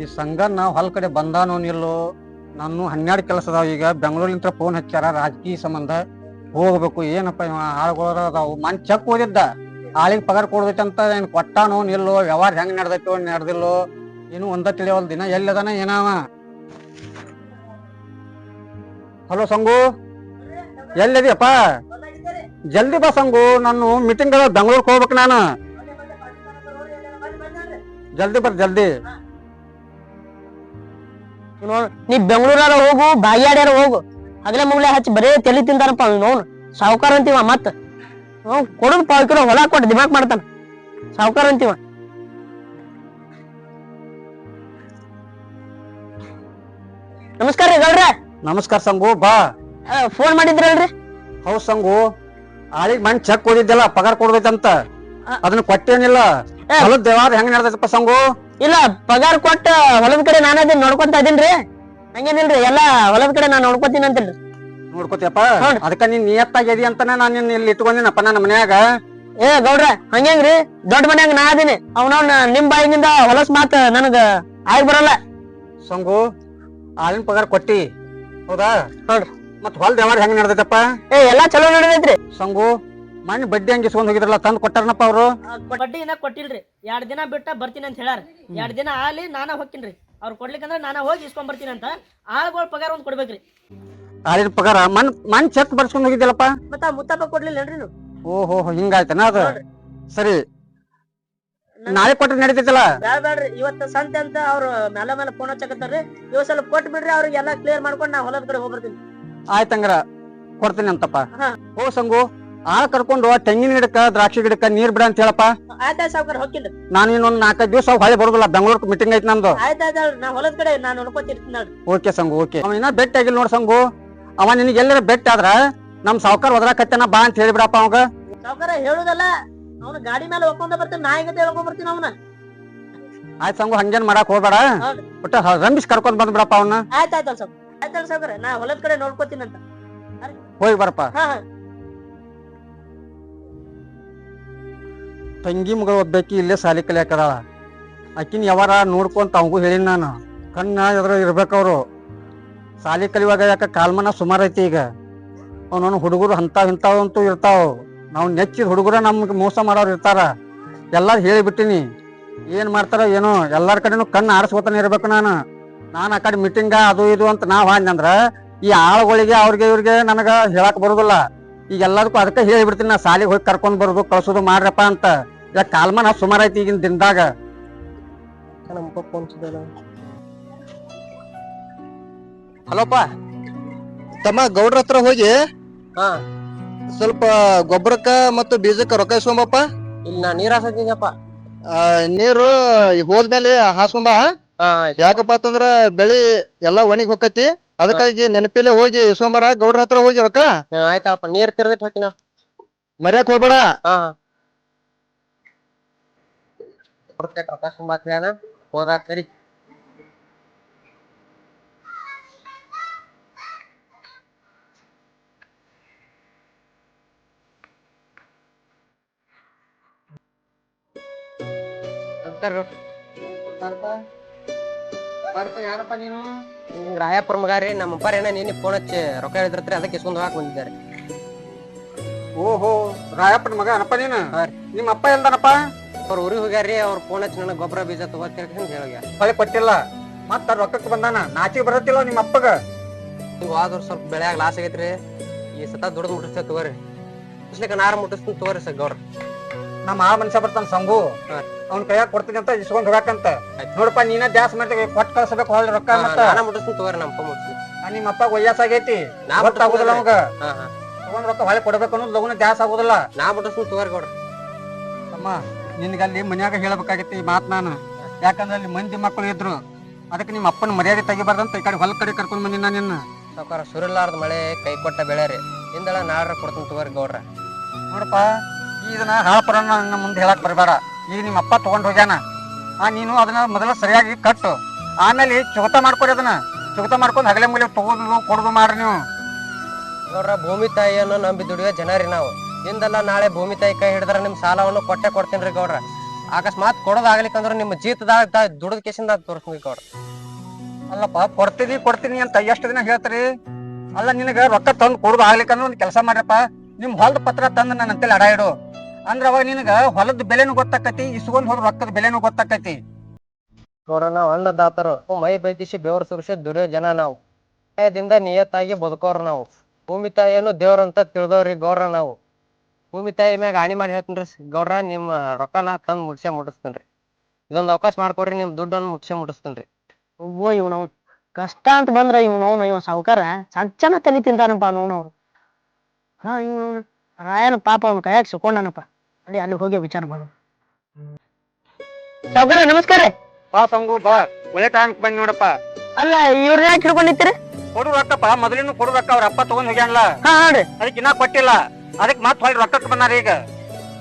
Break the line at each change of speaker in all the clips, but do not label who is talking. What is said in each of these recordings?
ಈ ಸಂಗನ ಹೊಲ ಕಡೆ ಬಂದಾನೋ ನಿಲ್ಲೋ, ನಾನು ಹನ್ನೆರಡು ಕೆಲಸ ಅದಾವ ಈಗ ಬೆಂಗಳೂರಿನಿಂದ ಫೋನ್ ಹಚ್ಚಾರ ರಾಜಕೀಯ ಸಂಬಂಧ. ಹೋಗ್ಬೇಕು, ಏನಪ್ಪ ಇವ ಅದಾವು. ಮನ್ ಚೆಕ್ ಓದಿದ್ದ. ಆಳಿಗೆ ಪಗಾರ ಕೊಡ್ದೈತೆ ಅಂತ ಏನ್ ಕೊಟ್ಟಾನೋ ನಿಲ್ಲೋ, ವ್ಯವಹಾರ ಹೆಂಗ್ ನಡ್ದೈತೋ ನಡೆದಿಲ್ಲೋ ಏನು ಒಂದ ತಿಳಿಯವಲ್ ದಿನ ಎಲ್ಲದಾನ ಏನವ? ಹಲೋ ಸಂಗು, ಎಲ್ಲಿದ್ಯಪ್ಪ? ಜಲ್ದಿ ಬಾ ಸಂಗು, ನಾನು ಮೀಟಿಂಗ್ ಅದ ಬೆಂಗಳೂರಿಗೆ ಹೋಗ್ಬೇಕು ನಾನು. ಜಲ್ದಿ ಬರ್ ಜಲ್ದಿ.
ನೋಡ್ ನೀ ಬೆಂಗಳೂರಾರ ಹೋಗು ಬಾಗಿಯಾಡ್ಯಾರ ಹೋಗು. ಹಗಲೆ ಮುಗ್ಲೆ ಹಚ್ಚಿ ಬರೇ ತಲೆ ತಿಂತಾರಪ್ಪ ನೋನ್ ಸಾವುಕಾರ ಅಂತೀವ ಮತ್ತ. ಹ್ಞೂ ಕೊಡುದು ಪಾವ್ ಕಿಲೋ ಹೊಲ ಕೊಟ್ಟು ದಿಮಾಕ್ ಮಾಡ್ತಾನ. ಸಾವುಕಾರ ಅಂತೀವ. ನಮಸ್ಕಾರ ರೀ ಗೌಡ್ರ.
ನಮಸ್ಕಾರ ಸಂಗು ಬಾ.
ಫೋನ್ ಮಾಡಿದ್ರಲ್ರಿ?
ಹೌದ್ ಸಂಗು ಆಳಿಗೆ ಮಣ್ಣ ಚೆಕ್ ಓದಿದ್ದಲ್ಲ ಪಗಾರ ಕೊಡ್ಬೇಕಂತ. ಅದನ್ನ ಕೊಟ್ಟೇನಿಲ್ಲ. ಹೊಲದ ದೇವಾರ ಹೆಂಗ್ ನಡ್ದೈತಪ್ಪ ಸಂಗು?
ಇಲ್ಲ ಪಗಾರ ಕೊಟ್ಟ ಹೊಲದ ಕಡೆ ನಾನು ಅದನ್ನ ನೋಡ್ಕೊಂತ ಇದೀನ್ರಿ. ಹಂಗೇನಿಲ್ರಿ ಎಲ್ಲಾ ಹೊಲದ ಕಡೆ ನಾನು ನೋಡ್ಕೊತೀನಿ ಅಂತೇಳಿ
ನೋಡ್ಕೋತಿಯಪ್ಪ. ಅದಕ್ಕ ನೀನ್ ನಿಯತ್ತಾಗ್ಯದಿ ಅಂತಾನೆ ನಾನು ನಿನ್ನ ಇಲ್ಲಿ ಇಟ್ಕೊಂಡಿನಪ್ಪ ನನ್ನ ಮನ್ಯಾಗ.
ಏ ಗೌಡ್ರ ಹಂಗೇನ್ರಿ? ದೊಡ್ಡ ಮನ್ಯಾಗ ನಾ ಅದೀನಿ. ಅವನವ್ನ ನಿಮ್ ಬಾಯಿಗಿಂದ ಹೊಲಸ್ ಮಾತ ನನಗ ಆಗಿ ಬರಲ್ಲ.
ಸಂಗು ಆಳಿನ ಪಗಾರ ಕೊಟ್ಟಿ. ಹೌದಾ?
ನೋಡ್ರಿ
ಮತ್ ಹೊಲ ದೇವಾರ ಹೆಂಗ್ ನಡ್ದೈತಪ್ಪ?
ಏ ಎಲ್ಲಾ ಚಲೋ ನಡ್ದೈತ್ರಿ.
ಸಂಗು ಮನ್ ಬಡ್ಡಿ ಹಂಗೆ ಇಸ್ಕೊಂಡ್ ಹೋಗಿದ್ರಲ್ಲ ತಂದ್ ಕೊಟ್ಟಾರನಪ್ಪ ಅವ್ರು?
ಬಡ್ಡಿ ಏನ ಕೊಟ್ಟಿಲ್ರಿ. ಎರಡ್ ದಿನ ಬಿಟ್ಟ ಬರ್ತೀನಿ ಅಂತ ಹೇಳಾರ ಎರಡ್ ದಿನ ಆಲಿ ನಾನ ಹೋಗ್ತೀನ್ರಿ ಅವ್ರು ಕೊಡ್ಲಿಕ್ಕಂದ್ರ ನಾನ ಹೋಗಿ ಇಸ್ಕೊಂಡ್ ಬರ್ತೀನಿ ಅಂತ ಆಳ್ಗಳ ಪಗಾರ ಒಂದ್ ಕೊಡ್ಬೇಕ್ರಿ.
ಆಳಿನ ಪಗಾರ? ಮನ್ ಮನ್ ಚೆಕ್ ಬರ್ಸ್ಕೊಂಡ್ ಹೋಗಿದ್ಯಲ್ಲಪ್ಪ?
ಮತ್ತ ಮುತ್ತಪ್ಪ ಕೊಡ್ಲಿಲ್ಲೇನ್ರಿ ನೀವು?
ಓಹೋ ಹಿಂಗಾಯ್ತನ ಅದು? ಸರಿ. ನಾಳೆ ಕೊಟ್ರೆ ನಡೀತೈತಲ್ಲ?
ಬ್ಯಾಡ ಬ್ಯಾಡ್ರಿ. ಇವತ್ತ ಸಂತೆ ಅಂತ ಅವ್ರು ಮೇಲೆ ಮೇಲೆ ಫೋನ್ ಹಚ್ಚಕತ್ತಾರ್ರಿ. ಇವ್ ಸ್ವಲ್ಪ ಕೊಟ್ಟು ಬಿಡ್ರಿ ಅವ್ರಿಗೆಲ್ಲ ಕ್ಲಿಯರ್ ಮಾಡ್ಕೊಂಡು ನಾ ಹೊಲದ ಕಡೆ ಹೋಗ್ಬರ್ತೀನಿ.
ಆಯ್ತಂಗ್ರ ಕೊಡ್ತೀನಿ ಅಂತಪ್ಪ.
ಹಾ.
ಹೋ ಸಂಗು. ಆಳ ಕರ್ಕೊಂಡು ತೆಂಗಿನ ಗಿಡಕ್ಕ ದ್ರಾಕ್ಷಿ ಗಿಡಕ್ಕ ನೀರ್ ಬಿಡ ಅಂತ ಹೇಳಪ್ಪ.
ಸಾವ್ಕಾರ
ನಾನು ಇನ್ನೊಂದ್ ನಾಲ್ಕೈದು ದಿವಸ ಹೊಳೆ ಬರುದಿಲ್ಲ ಬೆಂಗಳೂರು ಮೀಟಿಂಗ್ ಐತಿ ನಮ್ದು
ಆಯ್ತಾ ನಾ ಹೊಲದ ಕಡೆ ನಾನು ನೋಡ್ಕೊತಿರ್ತೀನಿ ನೋಡ್ರಿ
ಓಕೆ ಸಂಗು ಓಕೆ. ಅವ ಇನ್ನ ಬೆಟ್ಟ ಆಗಿಲ್ಲ ನೋಡ್ ಸಂಗು. ಅವ ನಿನಗೆ ಎಲ್ಲರ ಬೆಟ್ಟ ಆದ್ರ ನಮ್ ಸಾವ್ಕಾರ ಒದ್ರಾಕತ್ತೇನ ಬಾ ಅಂತ ಹೇಳಿಬಿಡಪ್ಪ ಅವಾಗ.
ಸಾವ್ಕಾರ ಹೇಳುದಲ್ಲ ಅವ್ನ ಗಾಡಿ ಮೇಲೆ ಹೋಗ್ಕೊಂಡ ಬರ್ತೀನಿ ನಾ ಹಿಂಗತೆ ಹೇಳ್ಕೊಂಡ್ ಬರ್ತೀನಿ ಅವನ.
ಆಯ್ತು ಸಂಗು ಹಂಗೇನ್ ಮಾಡಕ್ ಹೋಗ್ಬೇಡ. ಒಟ್ಟ ರಂಬಿಸ್ ಕರ್ಕೊಂಡ್ ಬಂದ್ಬಿಡಪ್ಪ ಅವನ್ನ
ಆಯ್ತಾಯ್ತು ಸ್ವಲ್ಪ ಆಯ್ತಲ್ಲ ಸಾವ್ಕಾರ ನಾ ಹೊಲದ ಕಡೆ ನೋಡ್ಕೋತೀನಿ ಅಂತ
ಹೋಗಿ ಬರಪ್ಪ.
ಹಾ.
ತಂಗಿ ಮಗಳು ಒಬ್ಬಾಕಿ ಇಲ್ಲೇ ಸಾಲಿ ಕಲಿಯಾಕದಾಳ ಆಕಿನ ಯಾವಾರ ನೋಡ್ಕೊಂತ ಅವಂಗೂ ಹೇಳಿನಿ ನಾನು, ಕಣ್ಣ ಎದ್ರ ಇರ್ಬೇಕವ್ರು ಸಾಲಿ ಕಲಿಯುವಾಗ ಯಾಕ ಕಾಲ್ಮನ ಸುಮಾರು ಐತಿ ಈಗ. ಅವನವನು ಹುಡುಗರು ಅಂಥವು ಇಂಥವಂತೂ ಇರ್ತಾವ. ನಾವು ನೆಚ್ಚಿದ ಹುಡುಗರ ನಮ್ಗೆ ಮೋಸ ಮಾಡೋರು ಇರ್ತಾರ. ಹೇಳಿ ಹೇಳಿಬಿಟ್ಟಿನಿ. ಏನು ಮಾಡ್ತಾರೋ ಏನೋ, ಎಲ್ಲಾರ ಕಡೆನೂ ಕಣ್ಣು ಆರಿಸ್ಕೊತಾನೆ ಇರ್ಬೇಕು ನಾನು. ನಾನು ಆ ಕಡೆ ಮೀಟಿಂಗ ಅದು ಇದು ಅಂತ ನಾವ್ ಅಂದ್ರ, ಈ ಆಳುಗಳಿಗೆ ಅವ್ರಿಗೆ ಇವ್ರಿಗೆ ನನಗೆ ಹೇಳಕ್ ಬರುದಿಲ್ಲ. ಈಗ ಎಲ್ಲದಕ್ಕೂ ಅದಕ್ಕೆ ಹೇಳಿಬಿಡ್ತೀನಿ ನಾ ಸಾಲಿಗೆ ಹೋಗಿ ಕರ್ಕೊಂಡ್ ಬರೋದು ಕಳ್ಸೋದು ಮಾಡ್ರಪ್ಪ ಅಂತ. ಈಗ ಕಾಲ್ಮಾನ ಸುಮಾರು ಐತಿ ಈಗಿನ ದಿನದಾಗ. ಹಲೋಪ್ಪ.
ತಮ್ಮ ಗೌಡ್ರ ಹತ್ರ ಹೋಗಿ?
ಹಾ.
ಸ್ವಲ್ಪ ಗೊಬ್ಬರಕ್ಕ ಮತ್ತು ಬೀಜಕ್ಕ ರೊಕ್ಕ ಇಸ್ಕೊಂಬಪ್ಪ?
ಇಲ್ಲ ನಾ ನೀರ್ ಹಾಸತ್ತೀನಪ್ಪ
ಆ, ನೀರು ಹೋದ್ಮೇಲೆ ಹಾಸ್ಕೊಂಬ?
ಹಾ
ಯಾಕಪ್ಪ ಅಂತಂದ್ರ ಬೆಳಿ ಎಲ್ಲಾ ಒಣಗಿ ಹೊಕ್ಕತಿ ಅದಕ್ಕಾಗಿ ನೆನಪಿಲೆ ಹೋಗಿ ಸೋಮವಾರ ಗೌಡ್ರ ಹತ್ರ ಹೋಗಿ ರೊಕ್ಕ
ಆಯ್ತಪ್ಪ ನೀರ್ ತಿರ್ದಿಟ್ ಹಾಕಿನ
ಮರ್ಯಾಕ್ ಹೋಗ್ಬೇಡ.
ಹಾ ಸುಂಬಾಕ್ರಿ ಹೋದಾಕ ಸರಿ ರಾಯಪ್ಪರ ಮಗ ರೀ ನಮ್ಮ ಅಪ್ಪಾರ ಏನ ನೀನಿ ಫೋನ್ ಹಚ್ಚಿ ರೊಕ್ಕ ಹೇಳಿದ್ರತ್ರಿ ಅದಕ್ಕೆ ಇಸ್ಕೊಂಡು ಹಾಕಿ ಬಂದಿದ್ದಾರೆ.
ಓಹೋ ರಾಯಪ್ಪನ ಮಗ ಅನಪ್ಪ ನೀನು?
ಹಾ
ನಿಮ್ಮ ಅಪ್ಪ ಎಲ್ದಾನಪ್ಪ?
ಅವ್ರ ಊರಿಗೆ ಹೋಗ್ಯಾರಿ ಅವ್ರ ಫೋನ್ ಹಚ್ಚಿ ನನಗೆ ಗೊಬ್ಬರ ಬೀಜ ತಗೋತೀರಿ ಅಂತ ಹೇಳಿ
ಹೊಳೆ ಕೊಟ್ಟಿಲ್ಲ. ಮತ್ತ ರೊಕ್ಕಕ್ಕೆ ಬಂದಾನ? ನಾಚಿಗೆ ಬರತ್ತಿಲ್ಲ ನಿಮ್ಮ ಅಪ್ಪಗ?
ನೀವು ಆದ್ರ ಸ್ವಲ್ಪ ಬೆಳೆಯಾಗ ಲಾಸ್ ಆಗೈತ್ರಿ ಈ ಸತ ದುಡ್ದು ಮುಟ್ಟಿಸ್ತೇವೆ ತಗೋರಿ. ಮುಟ್ಟಿಸ್ಲಿಕ್ಕೆ ನಾರು ಮುಟ್ಟಿಸ್ತೀನಿ ತಗೋರಿ ಸರ್ ಗೌಡ್ರ.
ನಮ್ಮ ಆ ಮನುಷ್ಯ ಬರ್ತಾನ ಸಂಗು.
ಹಾ.
ಅವ್ನ ಕೈಯಾಗ ಕೊಡ್ತೀನಿ ಅಂತ ಇಸ್ಕೊಂಡ್ ಹೋಗಾಕಂತ. ನೋಡಪ್ಪ ನೀನ ಜಾಸ್ ಮಾಡ್ತೀವಿ ಕೊಟ್ಟು ಕಳ್ಸಬೇಕು ಹೊಳ್ಳಿ ರೊಕ್ಕ ಮತ್ತ.
ನಾನು ಮುಟ್ಟಿಸ್ತೀನಿ ತಗೋರಿ ನಮ್ಮ
ಆ ನಿಮ್ಮ ಅಪ್ಪ ವಯಸ್ಸಾಗೈತಿ.
ನಾ
ಗೊತ್ತಾಗುದಿಲ್ಲ ಅವಾಗ. ತಗೊಂಡ್ ರೊಕ್ಕ ಹೊಳೆ ಕೊಡ್ಬೇಕು ಅನ್ನೋದು ಲಗುನ ಜಾಸ್ತಿ ಆಗುದಿಲ್ಲ.
ನಾ ಮುಟ್ಟಿಸ್ತೀನಿ ತಗೋರಿ ಗೌಡ್ರ.
ಅಮ್ಮ ನಿನ್ಗೆ ಅಲ್ಲಿ ಮನ್ಯಾಗ ಹೇಳ್ಬೇಕಾಗೈತಿ ಈ ಮಾತ್ ನಾನು. ಯಾಕಂದ್ರೆ ಅಲ್ಲಿ ಮಂದಿ ಮಕ್ಕಳು ಇದ್ರು. ಅದಕ್ಕೆ ನಿಮ್ಮ ಅಪ್ಪನ ಮರ್ಯಾದೆ ತೆಗಿಬಾರ್ದಂತ ಈ ಕಡೆ ಹೊಲ ಕಡೆ ಕರ್ಕೊಂಡ್ ಬಂದಿನ ನಿನ್ನ.
ಸಾವ್ಕಾರ ಸುರಿಲಾರ್ದ ಮಳೆ ಕೈ ಕೊಟ್ಟ ಬೆಳೆ ರೀ. ಹಿಂದಳ ನಾಡ್ರ ಕೊಡ್ತೀನಿ ತಗೋರಿ ಗೌಡ್ರ.
ನೋಡಪ್ಪ ಇದನ್ನ ಹಾಳಪರ ನನ್ನ ಮುಂದೆ ಹೇಳಕ್ ಬರಬೇಡ. ಈಗ ನಿಮ್ಮ ಅಪ್ಪ ತಗೊಂಡ್ ಹೋಗ್ಯಾನ. ಆ ನೀನು ಅದನ್ನ ಮೊದಲ ಸರಿಯಾಗಿ ಕಟ್ಟು. ಆಮೇಲೆ ಚುಗತ ಮಾಡ್ಕೊಡಿ ಅದನ್ನ. ಚುಗತ ಮಾಡ್ಕೊಂಡು ಹಗಲೆ ಮುಗಲೆ ತಗೋದು ಕೊಡೋದು ಮಾಡ್ರಿ ನೀವು.
ಗೌಡ್ರ ಭೂಮಿ ತಾಯಿಯನ್ನು ನಂಬಿ ದುಡಿಯೋ ಜನ ರೀ ನಾವು. ಹಿಂದೆಲ್ಲ ನಾಳೆ ಭೂಮಿ ತಾಯಿ ಕೈ ಹಿಡಿದ್ರೆ ನಿಮ್ ಸಾಲವನ್ನು ಕೊಟ್ಟೆ ಕೊಡ್ತೀನಿ ರೀ ಗೌಡ್ರ.
ಅಕಸ್ಮಾತ್ ಕೊಡೋದಾಗ್ಲಿಕ್ಕಂದ್ರೆ ನಿಮ್ಮ ಜೀತದಾಗ ದುಡದ ಕೇಸಿಂದ ತೋರಿಸ್ಬೇಕು ಗೌಡ್ರ.
ಅಲ್ಲಪ್ಪ ಕೊಡ್ತೀನಿ ಕೊಡ್ತೀನಿ ಅಂತ ಎಷ್ಟು ದಿನ ಹೇಳ್ತೀರಿ? ಅಲ್ಲ ನಿನಗೆ ರೊಕ್ಕ ತಂದು ಕೊಡುದು ಒಂದು ಒಂದ್ ಕೆಲಸ ಮಾಡ್ರಪ್ಪ. ನಿಮ್ಮ ಹೊಲದ ಪತ್ರ ತಂದು ನನ್ನ ಅಂತೇಳಿ ಅಡ ಇಡು. ಅಂದ್ರ ಅವಾಗ ನಿನಗ ಹೊಲದ ಬೆಲೆನು ಗೊತ್ತಾಕತಿ ಇಸ್ಕೊಂಡ್ ಹೋದ ರೊಕ್ಕದ ಬೆಲೆನು ಗೊತ್ತಾಕತಿ.
ನೋಡೋಣ ಅಣ್ಣ ದಾತರು ಮೈ ಬೈದಿಸಿ ಬೆವರು ಸುರಿಸಿ ದುರ್ಯ ಜನ ನಾವು. ನ್ಯಾಯದಿಂದ ನಿಯತ್ತಾಗಿ ಬದುಕೋರು ನಾವು. ಭೂಮಿ ತಾಯಿಯನ್ನು ದೇವ್ರಂತ ತಿಳಿದವ್ರಿ ಗೌರ ನಾವು. ಭೂಮಿ ತಾಯಿ ಮ್ಯಾಗ ಹಾನಿ ಮಾಡಿ ಹೇಳ್ತೀನಿ ಗೌರ ನಿಮ್ಮ ರೊಕ್ಕನ ತಂದ್ ಮುಟ್ಸೆ ರೀ ಇದೊಂದು ಅವಕಾಶ ಮಾಡ್ಕೊಡ್ರಿ ನಿಮ್ ದುಡ್ಡನ್ನು ಮುಟ್ಸೆ ರೀ
ಓ ಇವ್ನವ್ ಕಷ್ಟ ಅಂತ ಬಂದ್ರ ಇವ್ನವ್ನ ಇವ ಸಾವುಕಾರ ಸಂಚನ ತಲಿ ತಿಂತಾನಪ್ಪ ನೋನವ್ರು ಹಾ ಇವ್ ರಾಯನ ಪಾಪ ಅವ್ನ ಕೈಯಾಗ ಸಿಕ್ಕೊಂಡನಪ್ಪ. ಅಲ್ಲಿ ಅಲ್ಲಿ ಹೋಗಿ ವಿಚಾರ ಮಾಡು. ಸಾವುಕಾರ ನಮಸ್ಕಾರ. ರೀ.
ಬಾ ಸಂಗು ಬಾ. ಒಳ್ಳೆ ಟೈಮ್ ಬಂದ್ ನೋಡಪ್ಪ.
ಅಲ್ಲ ಇವ್ರನ್ನ ಯಾಕೆ ಹಿಡ್ಕೊಂಡಿತ್ತೀರಿ
ಕೊಡು ರೊಕ್ಕಪ್ಪ ಮೊದಲಿನ ಕೊಡು ರೊಕ್ಕ ಅವ್ರ ಅಪ್ಪ ತಗೊಂಡ್ ಹೋಗ್ಯಾನಲ್ಲ
ಹಾ
ಅದಕ್ಕೆ ಇನ್ನ ಕೊಟ್ಟಿಲ್ಲ. ಅದಕ್ಕೆ ಮತ್ ಹೊಳ್ಳಿ ರೊಕ್ಕಕ್ಕೆ ಬಂದಾರ ಈಗ.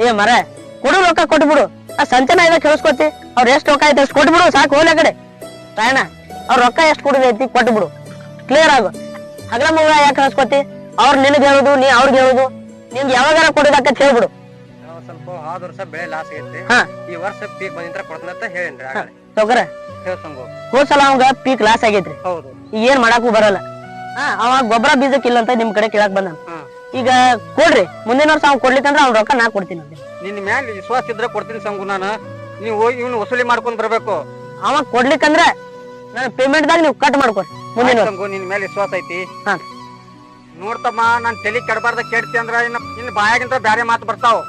ಏ ಮರ ಕೊಡು ರೊಕ್ಕ ಕೊಟ್ಬಿಡು. ಆ ಸಂಚನ ಇದ ಕೇಳಿಸ್ಕೊತಿ? ಅವ್ರ ಎಷ್ಟು ರೊಕ್ಕ ಐತೆ ಅಷ್ಟು ಕೊಟ್ಬಿಡು ಸಾಕು ಹೋಗ್ಲಿ ಆ ಕಡೆ. ರಾಯಣ ಅವ್ರ ರೊಕ್ಕ ಎಷ್ಟು ಕೊಡುದೈತಿ ಕೊಟ್ಬಿಡು. ಕ್ಲಿಯರ್ ಆಗು. ಹಗಲ ಮಗಳ ಯಾಕೆ ಕಳಿಸ್ಕೊತಿ? ಅವ್ರ ನಿನಗ್ ಹೇಳುದು ನೀ ಅವ್ರಿಗೆ ಹೇಳುದು. ನಿನ್ಗೆ ಯಾವಾಗಾರ ಕೊಡೋದಕ್ಕ ಹೇಳ್ಬಿಡು.
ಸ್ವಲ್ಪ ಆದ ವರ್ಷ ಬೆಳೆ ಲಾಸ್ ಆಗೈತಿ.
ಹಾ.
ಈ ವರ್ಷ ಪೀಕ್ ಬಂದಿದ್ರ ಕೊಡ್ತೀನಿ ಅಂತ ಹೇಳಿನ್ರಿ ಆಗಲೇ.
ಸೌಕರ
ಹೇಳ್ ಸಂಗು.
ಹೋದ್ ಸಲ ಅವಂಗ ಪೀಕ್ ಲಾಸ್ ಆಗೈತ್ರಿ.
ಹೌದು.
ಈಗ ಏನ್ ಮಾಡಾಕು ಬರಲ್ಲ. ಹಾ ಅವ ಗೊಬ್ಬರ ಬೀಜಕ್ ಇಲ್ಲ ಅಂತ ನಿಮ್ ಕಡೆ ಕೇಳಕ್ ಬಂದ
ಹ್ಮ್.
ಈಗ ಕೊಡ್ರಿ ಮುಂದಿನ ವರ್ಷ ಅವ್ನ್ ಕೊಡ್ಲಿಕ್ಕಂದ್ರ ಅವ್ನ ರೊಕ್ಕ ನಾ ಕೊಡ್ತೀನಿ
ನಿನ್ ಮ್ಯಾಲ ವಿಶ್ವಾಸ ಇದ್ರೆ ಕೊಡ್ತೀನಿ ಸಂಗು ನಾನು. ನೀವು ಹೋಗಿ ಇವ್ನು ವಸೂಲಿ ಮಾಡ್ಕೊಂಡ್ ಬರ್ಬೇಕು.
ಅವ ಕೊಡ್ಲಿಕ್ಕಂದ್ರ ನಾನು ಪೇಮೆಂಟ್ ದಾಗ ನೀವು ಕಟ್ ಮಾಡ್ಕೊಡ್ರಿ ಮುಂದಿನ
ಆಯ್ತ್
ವರ್ಷ.
ಸಂಗು ನಿನ್ ಮೇಲೆ ವಿಶ್ವಾಸ ಐತಿ.
ಹಾ.
ನೋಡ್ತಮ್ಮ ನಾನ್ ತಲಿ ಕೆಡಬಾರ್ದ ಕೆಡ್ತಿ ಅಂದ್ರ ಇನ್ನ ಇನ್ ಬಾಯಾಗಿಂತ ಬ್ಯಾರೆ ಮಾತು ಬರ್ತಾವ್.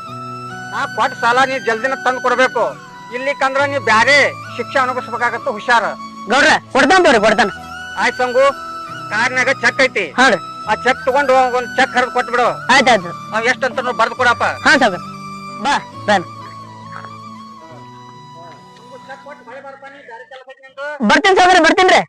ನಾ ಕೊಟ್ಟ ಸಾಲ ನೀ ಜಲ್ದಿನ ತಂದು ಕೊಡ್ಬೇಕು. ಇಲ್ಲಿಕಂದ್ರ ನೀ ಬ್ಯಾರೆ ಶಿಕ್ಷೆ ಅನುಭವಿಸ್ಬೇಕಾಗತ್ತ ಹುಷಾರ.
ಗೌಡ್ರ ಕೊಡ್ತಾನ ಬರ್ರಿ ಕೊಡ್ತಾನ
ಆಯ್ತ್ ಸಂಗು ಕಾರ್ನಾಗ ಚೆಕ್ ಐತಿ. ಆ ಚೆಕ್ ತಗೊಂಡು ಒಂದ್ ಚೆಕ್ ಹರಿದ್ ಕೊಟ್ಬಿಡು.
ಆಯ್ತಾಯ್ತು
ಅವ್ ಎಷ್ಟಂತ ಬರ್ದು ಕೊಡಪ್ಪ.
ಹಾ ಸರ್ ಬಾ ಬನ್ ಬರ್ತೀನಿ ಸಾವ್ಕಾರ ಬರ್ತೀನಿ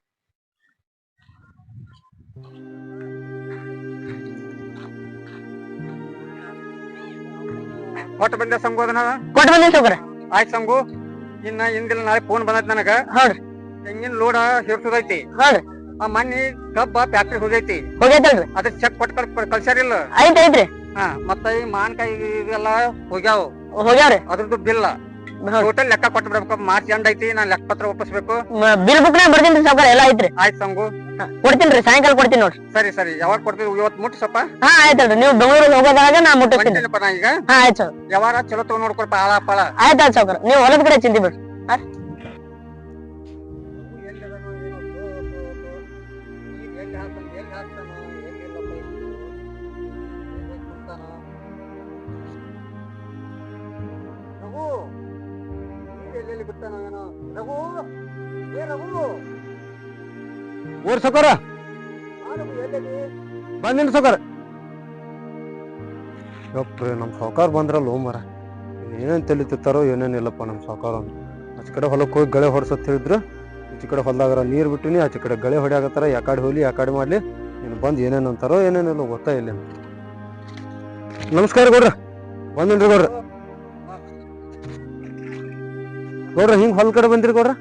ಕೊಟ್ಟು ಬಂದೆ ಸಂಗು ಅದನ್ನ?
ಕೊಟ್ಟು ಬಂದೆ ಸಾವ್ಕಾರ
ಆಯ್ತ್ ಸಂಗು ಇನ್ನ ಇಂದಿಲ್ಲ ನಾಳೆ ಫೋನ್ ಬಂದೈತಿ ನನಗ.
ಹೌದ್ರಿ
ತೆಂಗಿನ ಲೋಡ ಹಿರ್ತದೈತಿ
ಹೌದ್ರಿ
ಆ ಮಣ್ಣಿ ಕಬ್ಬ ಫ್ಯಾಕ್ಟ್ರಿ ಹೋಗೈತಿ.
ಹೋಗೈತಲ್ರಿ.
ಅದಕ್ಕೆ ಚೆಕ್ ಕೊಟ್ಟು ಕಳ್ ಕಳ್ಸ್ಯಾರಿಲ್ಲ?
ಐತ್ ಐತ್ರಿ.
ಹಾ ಮತ್ತ ಈ ಮಾನ್ಕಾಯಿ ಇವೆಲ್ಲ ಹೋಗ್ಯಾವ.
ಹೋಗ್ಯಾವ್ರಿ.
ಅದ್ರದ್ದು ಬಿಲ್ಲ. ಟೋಟಲ್ ಲೆಕ್ಕ ಕೊಟ್ಟು ಬಿಡ್ಬೇಕು ಮಾರ್ಚ್ ಎಂಡ್ ಐತಿ ನಾನ್ ಲೆಕ್ಕ ಪತ್ರ ಒಪ್ಪಿಸ್ಬೇಕು.
ಬಿಲ್ ಬುಕ್ ಬರ್ತೀನಿ ಸಾವ್ಕಾರ ಎಲ್ಲ ಐತ್ರಿ.
ಆಯ್ತು ಸಂಗು.
ಕೊಡ್ತೀನಿ ರೀ ಸಾಯಂಕಾಲ ಕೊಡ್ತೀನಿ ನೋಡ್ರಿ.
ಸರಿ ಸರಿ. ಯಾವಾಗ ಕೊಡ್ತೀವಿ ಇವತ್ತು ಮುಟ್ಟಿಸಪ್ಪ
ಹಾ ಆಯ್ತಲ್ರಿ ನೀವು ಬೆಂಗಳೂರಿಗೆ ಹೋಗೋದಾಗ ನಾ ಮುಟ್ಟಿಸ್ತೀನಿ.
ಈಗ?
ಹಾ ಆಯ್ತು ಸರ್
ಯಾವಾರ ಚಲೋ ತಗೊಂಡ್ ನೋಡ್ಕೊಳಪ್ಪ ಆಳ ಪಳ.
ಆಯ್ತು ಸಾವ್ಕಾರ ನೀವು ಹೊಲದ ಕಡೆ ಚಿಂತಿ ಬಿಡ್ರಿ
ಊರ್ ಸೌಕರ. ಬಂದಿನ ಸೌಕರ.
ಯಪ್ಪ ನಮ್ಮ ಸಾವುಕಾರ ಬಂದ್ರಲ್ಲ ಮರ. ಏನೇನು ತಿಳಿತಿರ್ತಾರೋ ಏನೇನಿಲ್ಲಪ್ಪ ನಮ್ಮ ಸಾವುಕಾರ ಆಚೆ ಕಡೆ ಹೊಲಕ್ಕೆ ಹೋಗಿ ಗಳೆ ಹೊಡ್ಸತ್ ಹೇಳಿದ್ರು. ಈಚೆ ಕಡೆ ಹೊಲ್ದಾಗರ ನೀರು ಬಿಟ್ಟಿನಿ, ಆಚೆ ಕಡೆ ಗಳೆ ಹೊಡಿಯಾಕತ್ತಾರ ಯಾಕಡೆ ಹೋಗ್ಲಿ ಯಾಕಾಡಿ ಮಾಡ್ಲಿ. ನೀನು ಬಂದು ಏನೇನು ಅಂತಾರೋ ಏನೇನಿಲ್ಲ ಗೊತ್ತಾ ಇಲ್ಲ ನಮಸ್ಕಾರ ಗೌಡ್ರ. ಬಂದಿನ್ರಿ ಗೌಡ್ರ. ಗೌಡ್ರ, ಹಿಂಗ್ ಹೊಲ ಕಡೆ ಬಂದಿರಿ ಗೌಡ್ರ?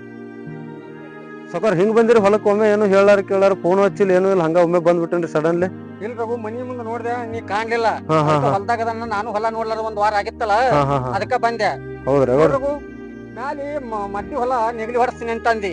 ಸಾವುಕಾರ ಹಿಂಗ್ ಬಂದಿರಿ ಹೊಲಕ್ಕೆ ಒಮ್ಮೆ ಏನು ಹೇಳಾರ ಕೇಳಾರ ಫೋನ್ ಹಚ್ಚಿಲ್ಲ ಏನು ಇಲ್ಲ ಹಂಗ ಒಮ್ಮೆ ಬಂದ್ಬಿಟ್ಟೇನ್ರಿ ಸಡನ್ಲಿ
ಇಲ್ ರಘು ಮನಿ ಮುಂದೆ ನೋಡ್ದೆ ನೀ ಕಾಣ್ಲಿಲ್ಲ.
ಹಾ ಹಾ ಹಾ.
ಹೊಲ್ದಾಗ ಅದನ್ನ ನಾನು ಹೊಲ ನೋಡ್ಲಾರ ಒಂದ್ ವಾರ ಆಗಿತ್ತಲ್ಲ
ಹಾ ಹಾ ಹಾ.
ಅದಕ್ಕ ಬಂದೆ.
ಹೌದ್ರಿ
ರಘು ಮ್ಯಾಲಿ ಮ- ಮಡ್ಡಿ ಹೊಲ ನೆಗಲಿ ಹೊಡ್ಸ್ತೀನಿ
ಅಂತಂದಿ.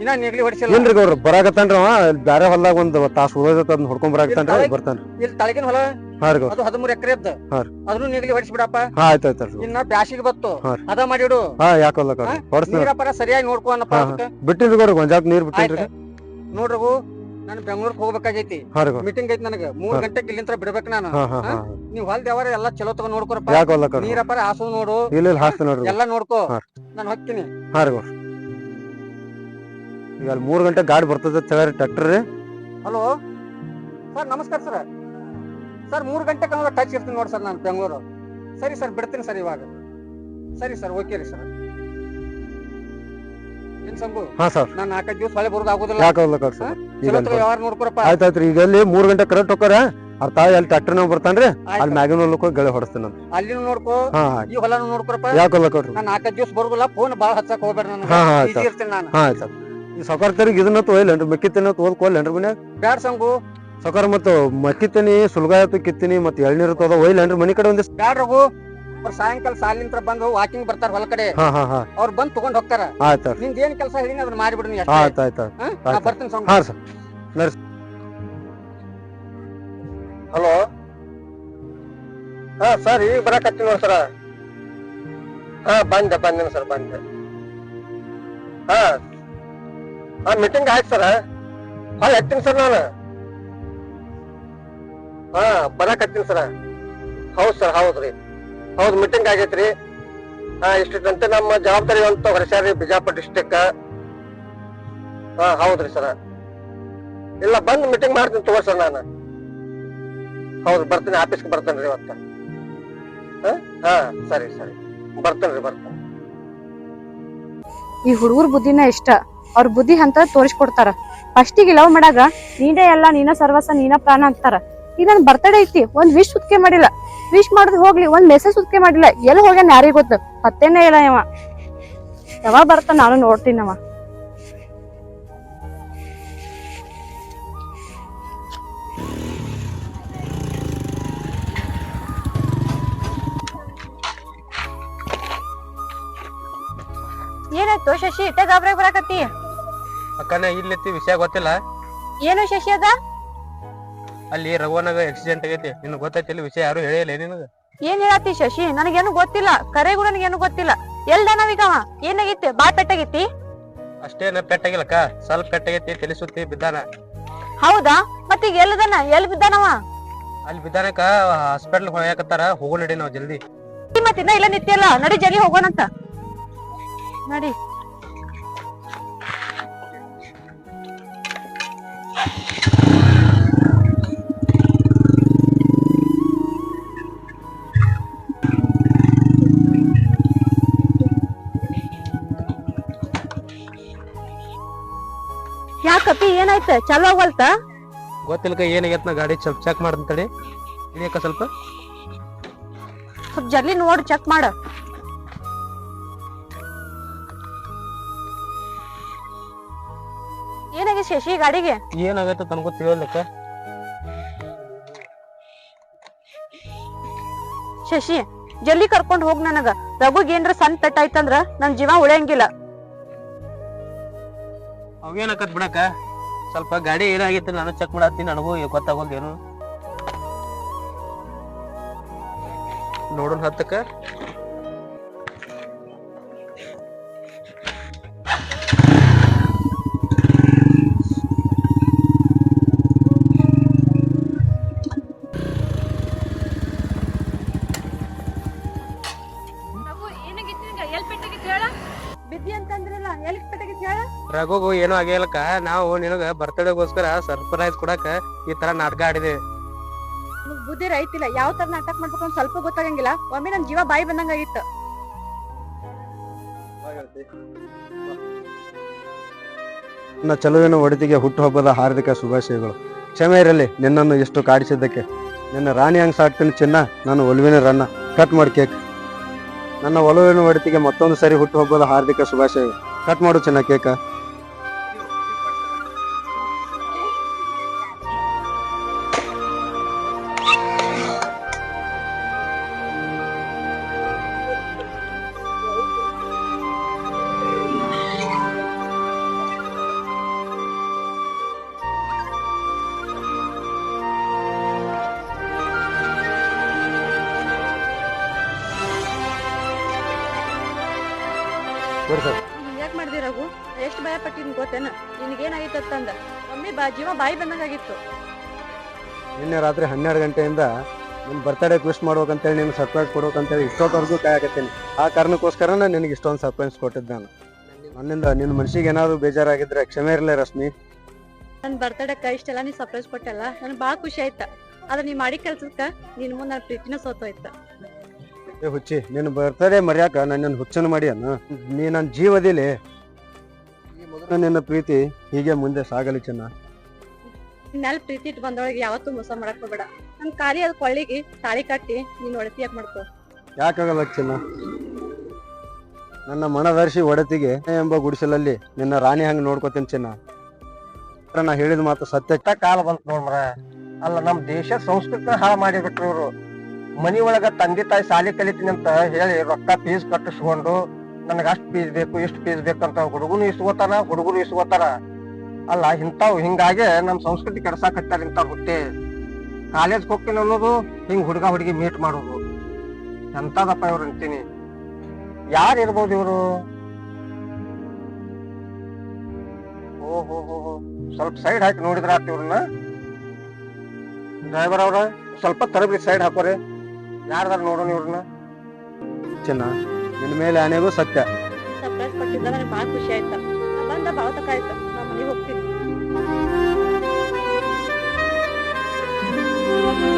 ಇನ್ನ ನೆಗಲಿ ಹೊಡ್ಸಿಲ್ಲ.
ಇಲ್ರಿ ಗೌರ್ ಬರಾಕತ್ತಾನ್ರಿ ಅವ? ಇಲ್ಲಿ ಬ್ಯಾರೆ ಹೊಲ್ದಾಗ ಒಂದ್ ತಾಸ್ ಉಳಿದೈತ ಅದನ್ನ ಹೊಡ್ಕೊಂಡ್ ಬರಾಕತ್ತಾನ್ರಿ
ಇಲ್ಲಿ
ಬರ್ತಾನ್ರಿ.
ಇಲ್ಲಿ ತಳಗಿನ ಹೊಲ
ಹಾ ರೀ ಗೌಡ್ರ
ಅದು ಹದಿಮೂರ್ ಎಕರೆ
ಹಾ ರೀ.
ಅದನ್ನು ಹೊಡಿಸಿ ಬಿಡಪ್ಪ
ಹಾ ಆಯ್ತ್
ಇನ್ನ ಬ್ಯಾಸಿಗೆ ಬತ್ತು.
ಹಾ
ಅದ ಮಾಡಿಡು.
ಹಾ ಯಾಕಲ್ಲ ಗೌಡ್ರ ಹೊಡ್ಸ್ತೀನಿ
ನೀರಪ್ಪರ ಸರಿಯಾಗಿ ನೋಡ್ಕೊ ಅನ್ನಪ್ಪ
ಹಾ,
ಅದಕ್ಕ.
ಬಿಟ್ಟಿನ್ರಿ ಗೌಡ್ರ ಗೊಂಜಾಕ್ ನೀರ್ ಬಿಟ್ಟಿನ್ರಿ
ಆಯ್ತು. ನೋಡ್ರಗು ನಾನು ಬೆಂಗಳೂರಿಗೆ ಹೋಗ್ಬೇಕಾಗೈತಿ.
ಹಾ ರೀ ಗೌಡ್ರ
ಮೀಟಿಂಗ್ ಐತಿ ನನಗ. ಮೂರ್
ಹಾ.
ಗಂಟೆಗೆ ಇಲ್ಲಿಂದ ಬಿಡ್ಬೇಕು ನಾನು.
ಹಾ ಹಾ ಹಾ?
ನೀವ್ ಹೊಲ್ದ ಯಾವಾರ ಎಲ್ಲಾ ಚಲೋ ತಗೊಂಡ್ ನೋಡ್ಕೊರಪ್ಪ.
ಯಾಕಲ್ಲ ಗೌಡ್ರ
ನೀರಪ್ಪರ ಹಾಸು ನೋಡು.
ಇಲ್ಲ ಇಲ್ಲ ಹಾಸ್ತೀನಿ ನೋಡ್ರಿ
ಎಲ್ಲಾ ನೋಡ್ಕೋ.
ಹಾ.
ನಾನು ಹೋಗ್ತೀನಿ.
ಹಾ ರೀ ಗೌಡ್ರ ಈಗ ಅಲ್ಲಿ ಮೂರ್ ಗಂಟೆ ಗಾಡಿ ಬರ್ತದ ಹೇಳ್ರಿ ಟ್ರ್ಯಾಕ್ಟರ್ ರೀ.
ಹಲೋ. ಸರ್ ನಮಸ್ಕಾರ ಸರ್. ಸರ್ ಮೂರು ಗಂಟೆ ಕನ್ನಡ ಟಚ್ ಇರ್ತೀನಿ ನೋಡಿ ಸರ್ ನಾನು ಬೆಂಗಳೂರು. ಸರಿ ಸರ್ ಬಿಡ್ತೀನಿ ಸರ್ ಇವಾಗ. ಸರಿ ಸರ್ ಓಕೆ ರೀ ಸರ್. ಏನ್ ಸಂಗು
ಹಾ ಸರ್.
ನಾನು ನಾಲ್ಕೈದು ದಿವಸ ಹೊಳೆ ಬರೋದು ಆಗೋದಿಲ್ಲ.
ಯಾಕಲ್ಲ ಗೌಡ್ರ
ಹಾ?
ಈಗ
ಚಲೋ ತಗೋ ವ್ಯವಹಾರ ನೋಡ್ಕೊರಪ್ಪ.
ಆಯ್ತ್ ಆಯ್ತ್ರಿ ಈಗ ಅಲ್ಲಿ ಮೂರ್ ಗಂಟೆ ಕರೆಕ್ಟ್ ಹೋಗ್ತಾರ ಅವ್ರ ತಾಯಿ ಅಲ್ಲಿ ಟ್ರ್ಯಾಕ್ಟರ್ ನಾವ್ ಬರ್ತಾನ್ರಿ ಅಲ್ಲಿ
ಆಯ್ತು.
ಮ್ಯಾಗಿನ ಹೋಗಿ ಗಳೆ ಹೊಡಿಸ್ತೀನಿ ಅಂತ
ಅಲ್ಲಿನೂ ನೋಡ್ಕೋ
ಹಾ
ಈ ಹೊಲನು ನೋಡ್ಕೊರಪ್ಪ.
ಯಾಕಲ್ಲ ಗೌಡ್ರ
ನಾನು ನಾಲ್ಕೈದು ದಿವಸ ಬರೋದಿಲ್ಲ ಫೋನ್ ಬಾಳ ಹಚ್ಚಕ್ ಹೋಗ್ಬೇಡ ನನಗೆ.
ಹಾ, ಹಾ, ಆಯ್ತು.
ಈಜಿ ಇರ್ತೀನಿ ನಾನು.
ಹಾ ಆಯ್ತು ಈ ಸೌಕಾರ ತರಿಗೆ ಇದನ್ನ ತೊಯ್ಲೇನ್ರಿ ಮೆಕ್ಕಿ ತಿನ್ನ ಓದ್ಕೊಲ್ಲೇನ್ರಿ ಮನ್ಯಾಗ.
ಬ್ಯಾಡ ಸಂಗು
ಸೌಕಾರ ಮತ್ತು ಮಕ್ಕಿತೀನಿ ಸುಲ್ಗಾಯತ್ತು ಕಿತ್ತೀನಿ ಮತ್ತೆ ಎಳ್ನೀರು ತೋದ ಒಯ್ಲೇನ್ರಿ ಮನಿ ಕಡೆ ಒಂದಿಷ್ಟು?
ಬ್ಯಾಡ ರಘು ಅವ್ರ ಸಾಯಂಕಾಲ ಸಾಲಿಂತ್ರ ಬಂದು ವಾಕಿಂಗ್ ಬರ್ತಾರ ಹೊಲ ಕಡೆ.
ಹಾ ಹಾ ಹಾ.
ಅವ್ರು ಬಂದು ತಗೊಂಡ್ ಹೋಗ್ತಾರ.
ಆಯ್ತು
ನಿಂದ ಏನ್ ಕೆಲಸ ಹೇಳಿನಿ ಅದನ್ನ ಮಾಡಿಬಿಡು ನೀ
ಆಯ್ತು ಆಯ್ತು ಆಯ್ತು.
ಹಾ?
ಆಯ್ತು.
ಬರ್ತೀನಿ
ಹಾ ಸರ್. Nurse hello? ಹಾ ಸರ್ ಈಗ ಬರಕತ್ತೀನಿ ನೋಡಿ ಸರ. ಹಾ ಬಂದೆ ಬಂದೇನೆ ಸರ್ ಬಂದೆ. ಹಾ. ಹಾ ಮೀಟಿಂಗ್ ಆಯ್ತು ಸರ್. ಹಾ ಎತ್ತೀನಿ ಸರ್ ನಾನು. ಹಾ, ಬರಾಕತ್ತೀನಿ ಸರ. ಹೌದ್ ಸರ್ ಹೌದ್ರಿ ಹೌದು ಮೀಟಿಂಗ್ ಆಗೈತ್ರಿ. ಹಾ ಇಷ್ಟಂತೆ ನಮ್ಮ ಜವಾಬ್ದಾರಿ ಅಂತ ಹೊರಸಾರಿ ಬಿಜಾಪುರ ಡಿಸ್ಟಿಕ್ ಹಾ ಹೌದ್ರಿ ಸರ. ಇಲ್ಲ, ಬಂದ್ ಮೀಟಿಂಗ್ ಮಾಡ್ತೀನಿ ತಗೋ ಸರ್ ನಾನು. ಹೌದು, ಬರ್ತೀನಿ ಆಫೀಸ್ಗೆ ಬರ್ತೇನೆ ರೀ ಇವತ್ತು. ಹಾ? ಹಾ, ಸರಿ ಸರಿ. ಬರ್ತೇನೆ ರೀ, ಬರ್ತೇನೆ.
ಈ ಹುಡುಗರ ಬುದ್ಧಿನ ಇಷ್ಟ. ಅವ್ರ ಬುದ್ಧಿ ಅಂತ ತೋರಿಸ್ಕೊಡ್ತಾರ. ಫಸ್ಟಿಗೆ ಲವ್ ಮಾಡಾಗ ನೀನೇ ಎಲ್ಲ, ನೀನ ಸರ್ವಸ ನೀನ ಪ್ರಾಣ ಅಂತಾರ. ಈಗ ನನ್ ಬರ್ತಡೇ ಐತಿ ಒಂದ್ ವಿಶ್ ಸುತ್ಕೆ ಮಾಡಿಲ್ಲ. ವಿಶ್ ಮಾಡೋದ್ ಹೋಗ್ಲಿ ಒಂದ್ ಮೆಸೇಜ್ ಸುತ್ಕೆ ಮಾಡಿಲ್ಲ. ಎಲ್ಲಿ ಹೋಗ್ಯಾನ ಯಾರಿಗ್ ಗೊತ್ತು? ಪತ್ತೇನೇ ಇಲ್ಲ ಇವ. ಯಾವಾಗ ಬರ್ತಾನ ನಾನು ನೋಡ್ತೀನವ ಏನಾಯ್ತು ಶಶಿ ಇಟ್ಟ ಗಾಬ್ರಾಗ ಬರಾಕತ್ತಿ?
ಅಕ್ಕನ ಇಲ್ಲೈತಿ ವಿಷಯ ಗೊತ್ತಿಲ್ಲ.
ಏನು ಶಶಿ ಅದ?
ಅಲ್ಲಿ ರಘುವನಾಗ ಆಕ್ಸಿಡೆಂಟ್ ಆಗೈತಿ. ನಿನ್ ಗೊತ್ತೈತಿ ವಿಷಯ ಯಾರು ಹೇಳಿಲ್ಲ ನಿನಗ?
ಏನ್ ಹೇಳತ್ತಿ ಶಶಿ? ನನಗೇನು ಗೊತ್ತಿಲ್ಲ. ಕರೆಗೂ ನನಗೇನು ಗೊತ್ತಿಲ್ಲ. ಎಲ್ಲ ಅವ? ಏನಾಗೈತಿ? ಬಾಳ್ ಪೆಟ್ಟಾಗೈತಿ?
ಅಷ್ಟೇನ ಪೆಟ್ಟಾಗಿಲ್ಲಕ್ಕ. ಸ್ವಲ್ಪ ಪೆಟ್ಟಾಗೈತಿ ತಿಳಿಸುತ್ತಿ ಸುತ್ತಿ ಬಿದ್ದಾನ.
ಹೌದಾ? ಮತ್ತೀಗ ಎಲ್ಲದನ ಎಲ್ ಬಿದ್ದಾನವ?
ಅಲ್ಲಿ ಬಿದ್ದಾನಕ್ಕ ಹಾಸ್ಪಿಟಲ್ ಹೋಗಾಕತ್ತಾರ ಹೋಗು ನಡಿ ನಾವ್ ಜಲ್ದಿ.
ಮತ್ತಿನ್ನ ಇಲ್ಲ ಇಲ್ಲ ನಿತ್ಯಲ್ಲ? ನಡಿ ಜಲ್ದಿ ಹೋಗೋಣಂತ ನಡಿ. ಯಾಕಪ್ಪಿ ಏನಾಯ್ತ? ಚಲೋ ಆಗವಲ್ತ?
ಗೊತ್ತಿಲ್ಲಕ ಏನಾಗೈತ್ ನಾ ಗಾಡಿ ಸ್ವಲ್ಪ ಚೆಕ್ ಮಾಡ್ತಂತಡಿ ಇಳಿಯಕ್ಕ ಸ್ವಲ್ಪ.
ಸ್ವಲ್ಪ ಜಲ್ದಿ ನೋಡಿ ಚೆಕ್ ಮಾಡ. ಏನಾಗಿ ಶಶಿ ಗಾಡಿಗೆ?
ಏನಾಗೈತ ತನಗೂ ತಿಳಿಯಲ್ಲಕ್ಕ
ಶಶಿ ಜಲ್ದಿ ಕರ್ಕೊಂಡ್ ಹೋಗ್ ನನಗ. ರಘುಗ್ ಏನ್ರ ಸಣ್ಣ ಪೆಟ್ಟಾಯ್ತಂದ್ರ ನನ್ ಜೀವ ಉಳಿಯಂಗಿಲ್ಲ.
ಅವೇನಕತ್ ಬಿಡಕ ಸ್ವಲ್ಪ ಗಾಡಿ ಏನಾಗಿತ್ತು ನಾನು ಚೆಕ್ ಮಾಡತ್ತೀನಿ ನನಗೂ ಗೊತ್ತಾಗೋದೇನು ನೋಡೋಣ ಹತ್ತಕ್ಕ. ರಘುಗೂ ಏನೂ ಆಗಿಲ್ಲಕ್ಕ ನಾವು ನಿನಗ ಬರ್ತಡೇಗೋಸ್ಕರ ಸರ್ಪ್ರೈಸ್ ಕೊಡಾಕ ಈ ತರ ನಾಟಕ ಆಡಿದೆ.
ನಿಮ್ಗ್ ಬುದ್ಧಿ ರೈತಿಲ್ಲ. ಯಾವ ತರ ನಾಟಕ ಮಾಡ್ಬೇಕು ಅಂತ ಸ್ವಲ್ಪ ಗೊತ್ತಾಗಂಗಿಲ್ಲ. ಒಮ್ಮೆ ನನ್ ಜೀವ ಬಾಯಿ ಬಂದಂಗ ಆಗಿತ್ತು
ನನ್ನ ಚಲುವಿನ ಒಡತಿಗೆ ಹುಟ್ಟುಹಬ್ಬದ ಹಾರ್ದಿಕ ಶುಭಾಶಯಗಳು. ಕ್ಷಮೆ ಇರಲಿ ನಿನ್ನನ್ನು ಎಷ್ಟು ಕಾಡಿಸಿದ್ದಕ್ಕೆ. ನಿನ್ನ ರಾಣಿ ಹಂಗ್ ಸಾಕ್ತೀನಿ ಚಿನ್ನ ನಾನು ಒಲುವಿನ ರನ್ನ. ಕಟ್ ಮಾಡಿ ಕೇಕ್. ನನ್ನ ಒಲುವಿನ ಒಡತಿಗೆ ಮತ್ತೊಂದು ಸರಿ ಹುಟ್ಟುಹಬ್ಬದ ಹಾರ್ದಿಕ ಶುಭಾಶಯಗಳು ಕಟ್ ಮಾಡು ಚಿನ್ನ ಕೇಕ.
ಎಷ್ಟು ಭಯ ಪಟ್ಟಿದ್ ಗೊತ್ತೇನ? ನಿನಗೇನಾಗಿತ್ತಂದ ಅಂತಂದ ಒಮ್ಮೆ ಬಾ ಜೀವ ಬಾಯಿ ಬಂದಂಗಾಗಿತ್ತು.
ನಿನ್ನೆ ರಾತ್ರಿ ಹನ್ನೆರಡು ಗಂಟೆಯಿಂದ ನಿಮ್ಮ ಬರ್ತಡೇ ವಿಶ್ ಮಾಡ್ಬೇಕಂತೇಳಿ ನಿಮ್ಗೆ ಸರ್ಪ್ರೈಸ್ ಕೊಡ್ಬೇಕಂತೇಳಿ ಇಷ್ಟೊತ್ತವರೆಗೂ ಕಾಯಕತ್ತೀನಿ ಆ ಕಾರಣಕ್ಕೋಸ್ಕರ ನಿನಗೆ ಇಷ್ಟೊಂದು ಸರ್ಪ್ರೈಸ್ ಕೊಟ್ಟಿದ್ದೆ ನಾನು. ನನ್ನಿಂದ ನಿನ್ನ ಮನ್ಸಿಗೆ ಏನಾದರೂ ಬೇಜಾರಾಗಿದ್ರೆ ಕ್ಷಮೆ ಇರಲಿ ರಶ್ಮಿ.
ನನ್ ಬರ್ತಡೇಕ ಇಷ್ಟೆಲ್ಲ ನೀ ಸರ್ಪ್ರೈಸ್ ಕೊಟ್ಟಲ್ಲ? ನನ್ ಭಾಳ ಖುಷಿ ಆಯ್ತಾ. ಆದ್ರೆ ನೀ ಮಾಡಿ ಕೆಲ್ಸಕ್ಕ ನಿನ್ ಮುಂದೆ ನನ್ ಪ್ರೀತಿನ ಸೋತೋಯ್ತು
ಏ ಹುಚ್ಚಿ ನಿನ್ನ ಬರ್ತಡೇ ಮರ್ಯಾಕ ನಿನ್ನ ಹುಚ್ಚನ ಮಾಡಿ ಅನ್ನ ನೀ ನನ್ನ ಜೀವದಿಲಿ ನಿನ್ನ ಪ್ರೀತಿ ಹೀಗೆ ಮುಂದೆ ಸಾಗಲಿ ಚೆನ್ನ.
ನಿನ್ನೆಲ್ಲ ಪ್ರೀತಿ ಇಟ್ಟು ಬಂದೊಳಗೆ ಯಾವತ್ತೂ ಮೋಸ ಮಾಡಕ್ ಹೋಗ್ಬೇಡ. ನನ್ ಕಾರಿ ಅದ್ ಕೊಳ್ಳಿಗೆ ತಾಳಿ ಕಟ್ಟಿ ನೀನ್ ಒಡತಿಯಾಕ್ ಮಾಡ್ಕೋ?
ಯಾಕಾಗಲ್ಲ ಚೆನ್ನ? ನನ್ನ ಮನದರ್ಶಿ ಒಡತಿಗೆ ಎಂಬ ಗುಡಿಸಲಲ್ಲಿ ನಿನ್ನ ರಾಣಿ ಹಂಗೆ ನೋಡ್ಕೋತೀನಿ ಚಿನ್ನ. ನಾ ಹೇಳಿದ ಮಾತು ಸತ್ಯ
ಕಾಲ ಬಂತು ನೋಡ್ರ ಅಲ್ಲ ನಮ್ ದೇಶ ಸಂಸ್ಕೃತಿ ಹಾಳು ಮಾಡಿಬಿಟ್ರು ಇವ್ರು.
ಮನಿ ಒಳಗ ತಂದೆ ತಾಯಿ ಸಾಲಿ ಕಲಿತೀನಿ ಅಂತ ಹೇಳಿ ರೊಕ್ಕ ಫೀಸ್ ಕಟ್ಟಿಸ್ಕೊಂಡು ನನಗ ಅಷ್ಟು ಪೀಸ್ ಬೇಕು ಎಷ್ಟು ಪೀಸ್ ಬೇಕು ಬೇಕಂತ ಹುಡುಗನು ಇಸ್ಕೋತಾರ, ಹುಡುಗರು ಇಸ್ಕೋತಾರ. ಅಲ್ಲ, ಇಂಥವು ಹಿಂಗಾಗೆ ನಮ್ಮ ಸಂಸ್ಕೃತಿ ಕೆಡ್ಸಾಕತ್ತಾರ ಇಂಥ ಹುಟ್ಟಿ. ಕಾಲೇಜ್ ಹೋಗ್ತೀನಿ ಅನ್ನೋದು ಹಿಂಗ ಹುಡುಗ ಹುಡುಗಿ ಮೀಟ್ ಮಾಡೋದು. ಎಂತದಪ್ಪ ಇವ್ರು ಅಂತೀನಿ. ಯಾರು ಇರ್ಬೋದು ಇವರು? ಓಹೋ ಸ್ವಲ್ಪ ಸೈಡ್ ಹಾಕಿ ನೋಡಿದ್ರ ಆತ ಇವ್ರನ್ನ. ಡ್ರೈವರ್ ಅವ್ರ, ಸ್ವಲ್ಪ ತರಬ್ರಿ ಸೈಡ್ ಹಾಕೋರಿ. ಯಾರ್ದಾರ ನೋಡೋಣ ಇವ್ರನ್ನ?
ಚಿನ್ನ. ನಿನ್ನ ಮೇಲೆ ಆನೆಗೂ ಸತ್ಯ.
ಸರ್ಪ್ರೈಸ್ ಕೊಟ್ಟಿದ್ದ ನನಗೆ ಭಾಳ ಖುಷಿ ಆಯ್ತು. ಬಂದ ಭಾವತಕ ಆಯ್ತು. ನಾ ಮನೆಗೆ ಹೋಗ್ತೀನಿ.